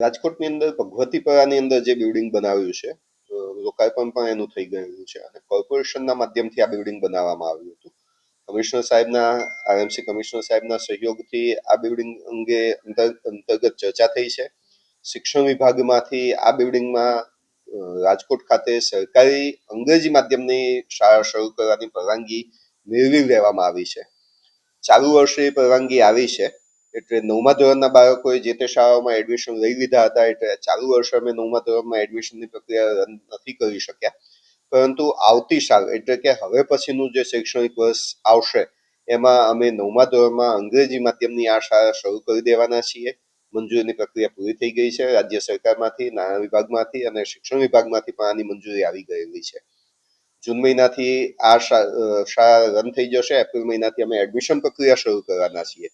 રાજકોટની અંદર ભગવતીપરાની અંદર જે બિલ્ડિંગ બનાવ્યું છે લોકાર્પણ પણ એનું થઈ ગયેલું છે અને કોર્પોરેશનના માધ્યમથી આ બિલ્ડિંગ બનાવવામાં આવ્યું હતું. કમિશનર સાહેબના, આરએમસી કમિશનર સાહેબના સહયોગથી આ બિલ્ડિંગ અંગે અંતર- અંતર્ગત ચર્ચા થઈ છે. શિક્ષણ વિભાગમાંથી આ બિલ્ડિંગમાં રાજકોટ ખાતે સરકારી અંગ્રેજી માધ્યમની શાળા શરૂ કરવાની પરવાનગી મેળવી લેવામાં આવી છે. ચાલુ વર્ષે પરવાનગી આવી છે. એટલે નવમા ધોરણના બાળકોએ જે તે શાળાઓમાં એડમિશન લઈ લીધા હતા, એટલે ચાલુ વર્ષે અમે નવમા ધોરણમાં એડમિશનની પ્રક્રિયા રન નથી કરી શક્યા. પરંતુ આવતી સાલ, એટલે કે હવે પછીનું જે શૈક્ષણિક વર્ષ આવશે, એમાં અમે નવમા ધોરણમાં અંગ્રેજી માધ્યમની આ શાળા શરૂ કરી દેવાના છીએ. મંજૂરીની પ્રક્રિયા પૂરી થઈ ગઈ છે. રાજ્ય સરકારમાંથી, નાણાં વિભાગમાંથી અને શિક્ષણ વિભાગમાંથી પણ આની મંજૂરી આવી ગયેલી છે. જૂન મહિનાથી આ શાળા રન થઈ જશે. એપ્રિલ મહિનાથી અમે એડમિશન પ્રક્રિયા શરૂ કરવાના છીએ.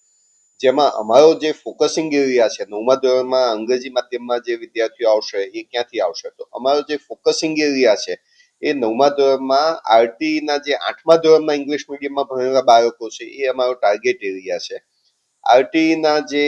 જેમાં અમારો જે ફોકસિંગ એરિયા છે, નવમા ધોરણમાં અંગ્રેજી માધ્યમમાં જે વિદ્યાર્થીઓ આવશે, એ ક્યાંથી આવશે? તો અમારો જે ફોકસિંગ એરિયા છે, એ નવમા ધોરણમાં આરટી ના જે આઠમા ધોરણમાં ઇંગ્લિશ મીડિયમમાં ભણેલા બાળકો છે, એ અમારો ટાર્ગેટ એરિયા છે. આરટી ના જે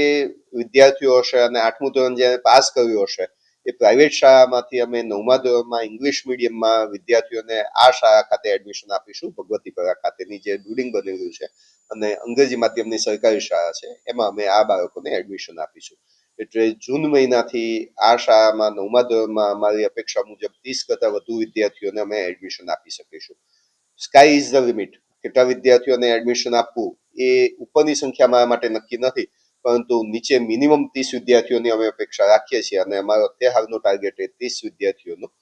વિદ્યાર્થીઓ હશે અને આઠમું ધોરણ જેને પાસ કર્યું હશે એ પ્રાઇવેટ શાળામાંથી અમે નવમા ધોરણમાં ઇંગ્લિશ મીડિયમમાં વિદ્યાર્થીઓને આ શાળા ખાતે એડમિશન આપીશું, ભગવતીપરા ખાતેની જે બિલ્ડિંગ બનેલું છે અને અંગ્રેજી માધ્યમની સરકારી શાળા છે, એમાં અમે આ બાળકોને એડમિશન આપીશું. એટલે જૂન મહિનાથી આ શાળામાં નવમા ધોરણમાં અમારી અપેક્ષા મુજબ ત્રીસ કરતાં વધુ વિદ્યાર્થીઓને અમે એડમિશન આપી શકીશું. સ્કાય ઇઝ ધ લિમિટ કેટલા વિદ્યાર્થીઓને એડમિશન આપવું એ ઉપરની સંખ્યા મારા માટે નક્કી નથી. પરંતુ નીચે મિનિમમ ત્રીસ વિદ્યાર્થીઓની અમે અપેક્ષા રાખીએ છીએ અને અમારો અત્યારે હાલનો ટાર્ગેટ એ ત્રીસ વિદ્યાર્થીઓનો